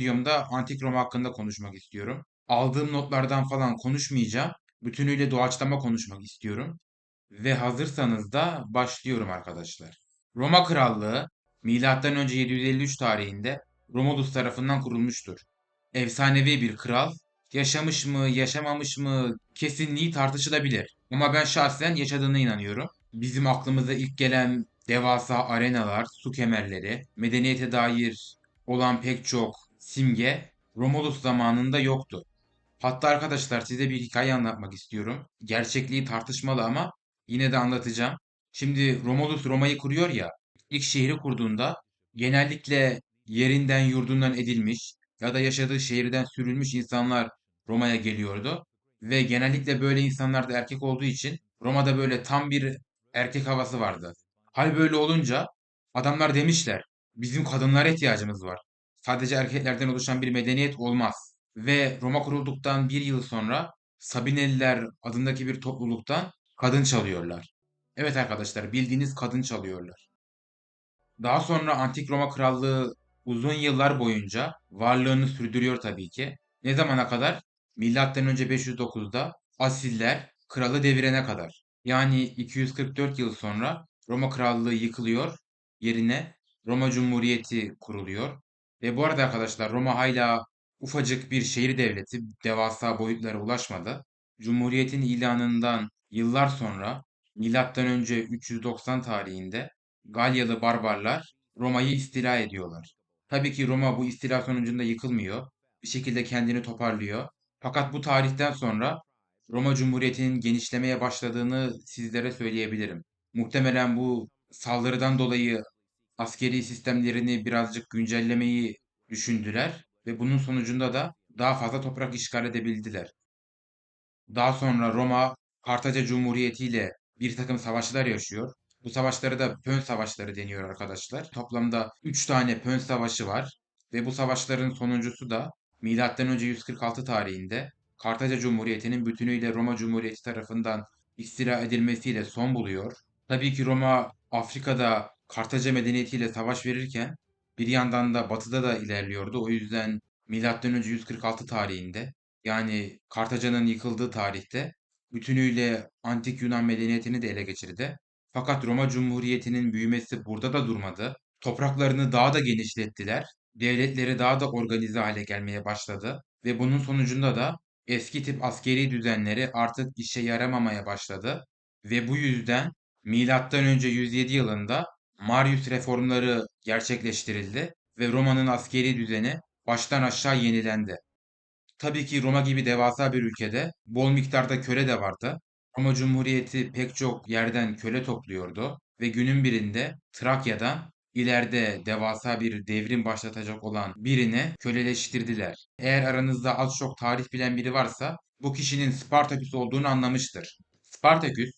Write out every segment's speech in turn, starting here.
videomda Antik Roma hakkında konuşmak istiyorum. Aldığım notlardan falan konuşmayacağım. Bütünüyle doğaçlama konuşmak istiyorum. Ve hazırsanız da başlıyorum arkadaşlar. Roma Krallığı milattan önce 753 tarihinde Romulus tarafından kurulmuştur. Efsanevi bir kral, yaşamış mı, yaşamamış mı kesinliği tartışılabilir. Ama ben şahsen yaşadığına inanıyorum. Bizim aklımıza ilk gelen devasa arenalar, su kemerleri, medeniyete dair olan pek çok simge Romulus zamanında yoktu. Hatta arkadaşlar size bir hikaye anlatmak istiyorum. Gerçekliği tartışmalı ama yine de anlatacağım. Şimdi Romulus Roma'yı kuruyor ya, ilk şehri kurduğunda genellikle yerinden yurdundan edilmiş ya da yaşadığı şehirden sürülmüş insanlar Roma'ya geliyordu. Ve genellikle böyle insanlar da erkek olduğu için Roma'da böyle tam bir erkek havası vardı. Hal böyle olunca adamlar demişler, bizim kadınlara ihtiyacımız var. Sadece erkeklerden oluşan bir medeniyet olmaz. Ve Roma kurulduktan bir yıl sonra Sabineliler adındaki bir topluluktan kadın çalıyorlar. Evet arkadaşlar bildiğiniz kadın çalıyorlar. Daha sonra Antik Roma Krallığı uzun yıllar boyunca varlığını sürdürüyor tabii ki. Ne zamana kadar? Milattan önce 509'da Asiller kralı devirene kadar. Yani 244 yıl sonra Roma Krallığı yıkılıyor. Yerine Roma Cumhuriyeti kuruluyor. Ve bu arada arkadaşlar Roma hala ufacık bir şehir devleti, devasa boyutlara ulaşmadı. Cumhuriyetin ilanından yıllar sonra milattan önce 390 tarihinde Galyalı barbarlar Roma'yı istila ediyorlar. Tabii ki Roma bu istila sonucunda yıkılmıyor. Bir şekilde kendini toparlıyor. Fakat bu tarihten sonra Roma Cumhuriyeti'nin genişlemeye başladığını sizlere söyleyebilirim. Muhtemelen bu saldırıdan dolayı askeri sistemlerini birazcık güncellemeyi düşündüler ve bunun sonucunda da daha fazla toprak işgal edebildiler. Daha sonra Roma Kartaca Cumhuriyeti ile bir takım savaşlar yaşıyor. Bu savaşlara da Pön Savaşları deniyor arkadaşlar. Toplamda 3 tane Pön Savaşı var ve bu savaşların sonuncusu da M.Ö. 146 tarihinde Kartaca Cumhuriyeti'nin bütünüyle Roma Cumhuriyeti tarafından istila edilmesiyle son buluyor. Tabii ki Roma Afrika'da Kartaca medeniyetiyle savaş verirken bir yandan da batıda da ilerliyordu. O yüzden M.Ö. 146 tarihinde yani Kartaca'nın yıkıldığı tarihte bütünüyle antik Yunan medeniyetini de ele geçirdi. Fakat Roma Cumhuriyeti'nin büyümesi burada da durmadı. Topraklarını daha da genişlettiler. Devletleri daha da organize hale gelmeye başladı ve bunun sonucunda da eski tip askeri düzenleri artık işe yaramamaya başladı ve bu yüzden milattan önce 107 yılında Marius reformları gerçekleştirildi ve Roma'nın askeri düzeni baştan aşağı yenilendi. Tabii ki Roma gibi devasa bir ülkede bol miktarda köle de vardı. Roma Cumhuriyeti pek çok yerden köle topluyordu ve günün birinde Trakya'dan ileride devasa bir devrim başlatacak olan birini köleleştirdiler. Eğer aranızda az çok tarih bilen biri varsa bu kişinin Spartaküs olduğunu anlamıştır. Spartaküs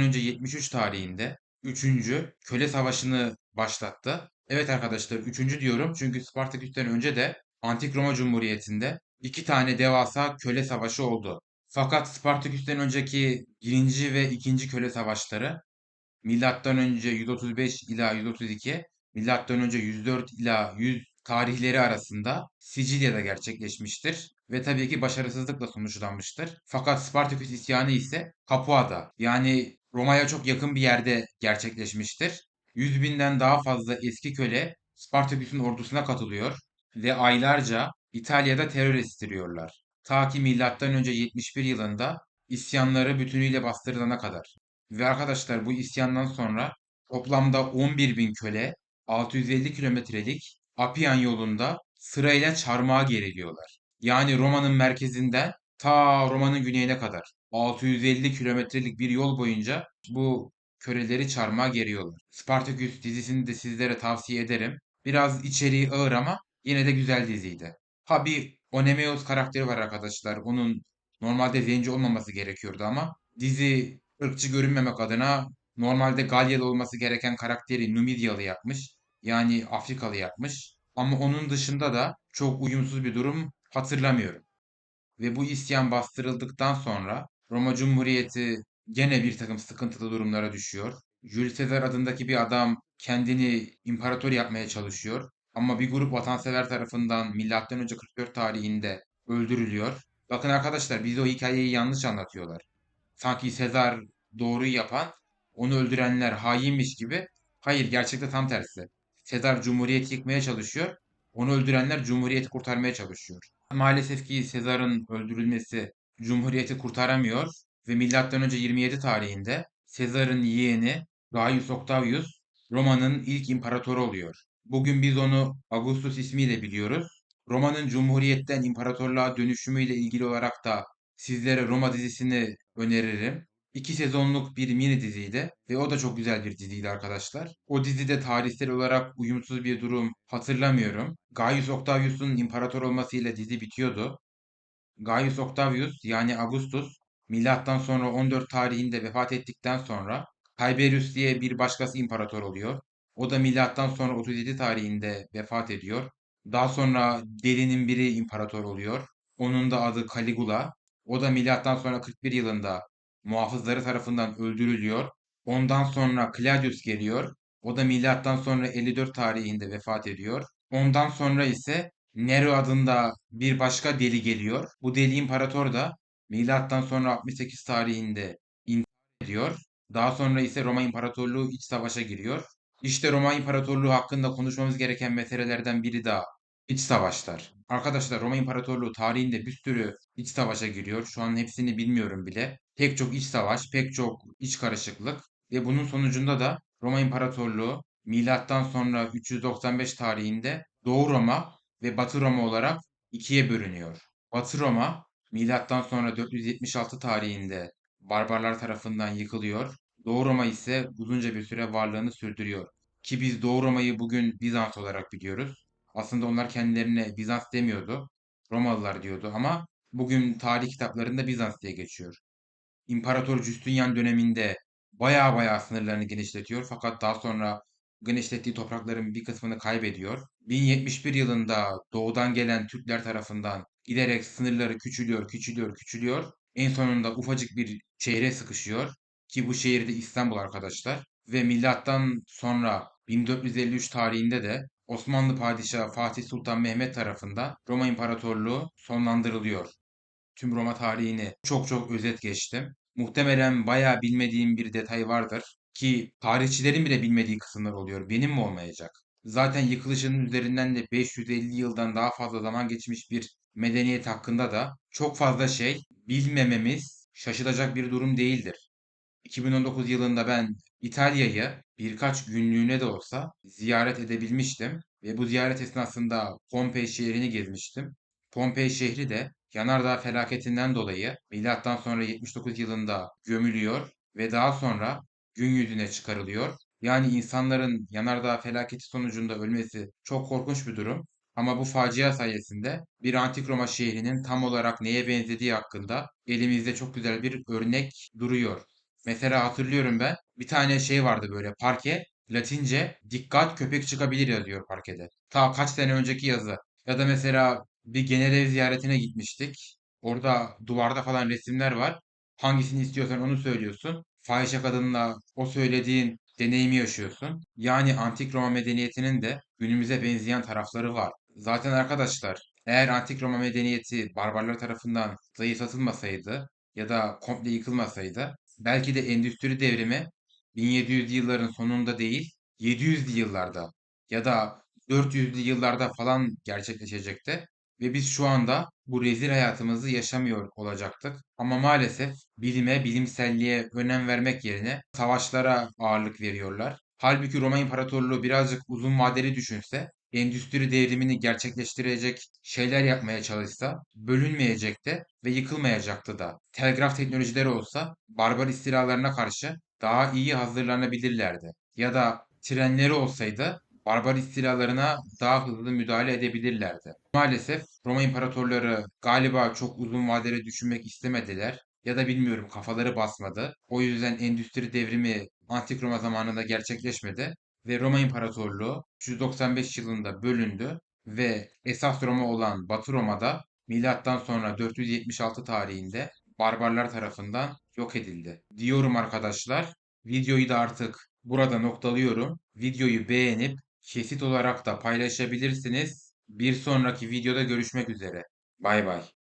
önce 73 tarihinde 3. köle savaşını başlattı. Evet arkadaşlar 3. diyorum çünkü Spartaküs'ten önce de Antik Roma Cumhuriyeti'nde iki tane devasa köle savaşı oldu. Fakat Spartaküs'ten önceki birinci ve ikinci köle savaşları milattan önce 135 ila 132, milattan önce 104 ila 100 tarihleri arasında Sicilya'da gerçekleşmiştir ve tabii ki başarısızlıkla sonuçlanmıştır. Fakat Spartaküs isyanı ise Capua'da yani Roma'ya çok yakın bir yerde gerçekleşmiştir. 100 binden daha fazla eski köle Spartaküs'ün ordusuna katılıyor ve aylarca İtalya'da terör estiriyorlar. Ta ki önce 71 yılında isyanları bütünüyle bastırılana kadar. Ve arkadaşlar bu isyandan sonra toplamda 11 bin köle 650 kilometrelik Appian yolunda sırayla çarmıha geriliyorlar. Yani Roma'nın merkezinden ta Roma'nın güneyine kadar 650 kilometrelik bir yol boyunca bu köleleri çarmıha geriyorlar. Spartacus dizisini de sizlere tavsiye ederim. Biraz içeriği ağır ama yine de güzel diziydi. Ha bir Onemeus karakteri var arkadaşlar. Onun normalde zenci olmaması gerekiyordu ama dizi ırkçı görünmemek adına normalde Galyalı olması gereken karakteri Numidyalı yapmış. Yani Afrikalı yapmış. Ama onun dışında da çok uyumsuz bir durum hatırlamıyorum. Ve bu isyan bastırıldıktan sonra Roma Cumhuriyeti gene bir takım sıkıntılı durumlara düşüyor. Jules Caesar adındaki bir adam kendini imparator yapmaya çalışıyor. Ama bir grup vatansever tarafından önce 44 tarihinde öldürülüyor. Bakın arkadaşlar biz o hikayeyi yanlış anlatıyorlar. Sanki Sezar doğruyu yapan, onu öldürenler hainmiş gibi. Hayır, gerçekte tam tersi. Sezar Cumhuriyeti yıkmaya çalışıyor. Onu öldürenler Cumhuriyeti kurtarmaya çalışıyor. Maalesef ki Sezar'ın öldürülmesi Cumhuriyeti kurtaramıyor ve önce 27 tarihinde Sezar'ın yeğeni Gaius Octavius Roma'nın ilk imparatoru oluyor. Bugün biz onu Augustus ismiyle biliyoruz. Roma'nın Cumhuriyet'ten imparatorluğa dönüşümüyle ilgili olarak da sizlere Roma dizisini öneririm. İki sezonluk bir mini diziydi ve o da çok güzel bir diziydi arkadaşlar. O dizide tarihsel olarak uyumsuz bir durum hatırlamıyorum. Gaius Octavius'un imparator olmasıyla dizi bitiyordu. Gaius Octavius yani Augustus milattan sonra 14 tarihinde vefat ettikten sonra Tiberius diye bir başkası imparator oluyor. O da milattan sonra 37 tarihinde vefat ediyor. Daha sonra delinin biri imparator oluyor. Onun da adı Caligula. O da milattan sonra 41 yılında muhafızları tarafından öldürülüyor. Ondan sonra Claudius geliyor. O da milattan sonra 54 tarihinde vefat ediyor. Ondan sonra ise Nero adında bir başka deli geliyor. Bu deli imparator da milattan sonra 68 tarihinde intihar ediyor. Daha sonra ise Roma İmparatorluğu iç savaşa giriyor. İşte Roma İmparatorluğu hakkında konuşmamız gereken meselelerden biri daha iç savaşlar. Arkadaşlar Roma İmparatorluğu tarihinde bir sürü iç savaşa giriyor. Şu an hepsini bilmiyorum bile. Pek çok iç savaş, pek çok iç karışıklık ve bunun sonucunda da Roma İmparatorluğu milattan sonra 395 tarihinde Doğu Roma ve Batı Roma olarak ikiye bölünüyor. Batı Roma milattan sonra 476 tarihinde barbarlar tarafından yıkılıyor. Doğu Roma ise uzunca bir süre varlığını sürdürüyor. Ki biz Doğu Roma'yı bugün Bizans olarak biliyoruz. Aslında onlar kendilerine Bizans demiyordu. Romalılar diyordu ama bugün tarih kitaplarında Bizans diye geçiyor. İmparator Justinian döneminde baya baya sınırlarını genişletiyor fakat daha sonra genişlettiği toprakların bir kısmını kaybediyor. 1071 yılında doğudan gelen Türkler tarafından giderek sınırları küçülüyor, küçülüyor, küçülüyor. En sonunda ufacık bir şehre sıkışıyor ki bu şehirde İstanbul arkadaşlar. Ve milattan sonra 1453 tarihinde de Osmanlı Padişahı Fatih Sultan Mehmet tarafından Roma İmparatorluğu sonlandırılıyor tüm Roma tarihini çok çok özet geçtim. Muhtemelen bayağı bilmediğim bir detay vardır ki tarihçilerin bile bilmediği kısımlar oluyor. Benim mi olmayacak? Zaten yıkılışının üzerinden de 550 yıldan daha fazla zaman geçmiş bir medeniyet hakkında da çok fazla şey bilmememiz şaşılacak bir durum değildir. 2019 yılında ben İtalya'yı birkaç günlüğüne de olsa ziyaret edebilmiştim ve bu ziyaret esnasında Pompei şehrini gezmiştim. Pompei şehri de yanardağ felaketinden dolayı milattan sonra 79 yılında gömülüyor ve daha sonra gün yüzüne çıkarılıyor. Yani insanların yanardağ felaketi sonucunda ölmesi çok korkunç bir durum. Ama bu facia sayesinde bir antik Roma şehrinin tam olarak neye benzediği hakkında elimizde çok güzel bir örnek duruyor. Mesela hatırlıyorum ben bir tane şey vardı böyle parke Latince dikkat köpek çıkabilir yazıyor parkede. Ta kaç sene önceki yazı. Ya da mesela bir genel ev ziyaretine gitmiştik. Orada duvarda falan resimler var. Hangisini istiyorsan onu söylüyorsun. Fahişe kadınla o söylediğin deneyimi yaşıyorsun. Yani antik Roma medeniyetinin de günümüze benzeyen tarafları var. Zaten arkadaşlar eğer antik Roma medeniyeti barbarlar tarafından zayıflatılmasaydı ya da komple yıkılmasaydı belki de endüstri devrimi 1700'lü yılların sonunda değil 700'lü yıllarda ya da 400'lü yıllarda falan gerçekleşecekti. Ve biz şu anda bu rezil hayatımızı yaşamıyor olacaktık. Ama maalesef bilime, bilimselliğe önem vermek yerine savaşlara ağırlık veriyorlar. Halbuki Roma İmparatorluğu birazcık uzun vadeli düşünse, endüstri devrimini gerçekleştirecek şeyler yapmaya çalışsa, bölünmeyecekti ve yıkılmayacaktı da. Telgraf teknolojileri olsa, barbar istilalarına karşı daha iyi hazırlanabilirlerdi. Ya da trenleri olsaydı barbar istilalarına daha hızlı müdahale edebilirlerdi. Maalesef Roma imparatorları galiba çok uzun vadeli düşünmek istemediler ya da bilmiyorum kafaları basmadı. O yüzden endüstri devrimi Antik Roma zamanında gerçekleşmedi ve Roma İmparatorluğu 395 yılında bölündü ve esas Roma olan Batı Roma'da milattan sonra 476 tarihinde barbarlar tarafından yok edildi. Diyorum arkadaşlar. Videoyu da artık burada noktalıyorum. Videoyu beğenip kesit olarak da paylaşabilirsiniz. Bir sonraki videoda görüşmek üzere. Bay bay.